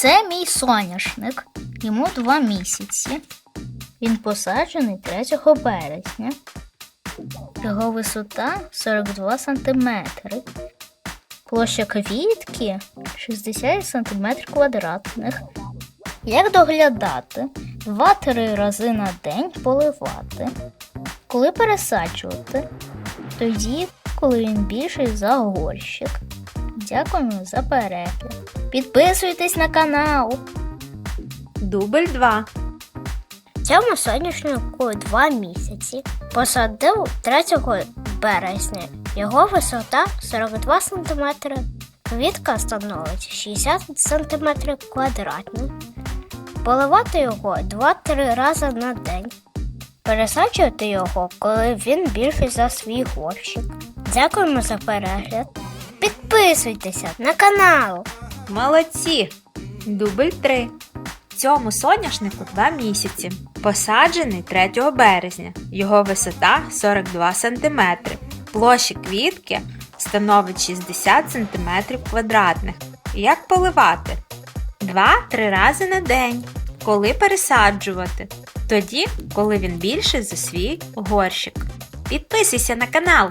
Це мій соняшник. Йому два місяці. Він посаджений 3 березня. Його висота 42 см. Площа квітки 60 см квадратних. Як доглядати? 2-3 рази на день поливати. Коли пересаджувати? Тоді, коли він більший за горщик. Дякуємо за перегляд. Підписуйтесь на канал. Дубль 2. Цьому соняшнику два місяці. Посадив 3 березня. Його висота 42 см. Квітка становить 60 см квадратних. Поливати його 2-3 рази на день. Пересаджувати його, коли він більший за свій горщик. Дякуємо за перегляд. Підписуйтеся на канал. Молодці. Дубль 3. Цьому соняшнику 2 місяці. Посаджений 3 березня. Його висота 42 см. Площа квітки становить 60 см квадратних. Як поливати? 2-3 рази на день. Коли пересаджувати? Тоді, коли він більший за свій горщик. Підписуйся на канал.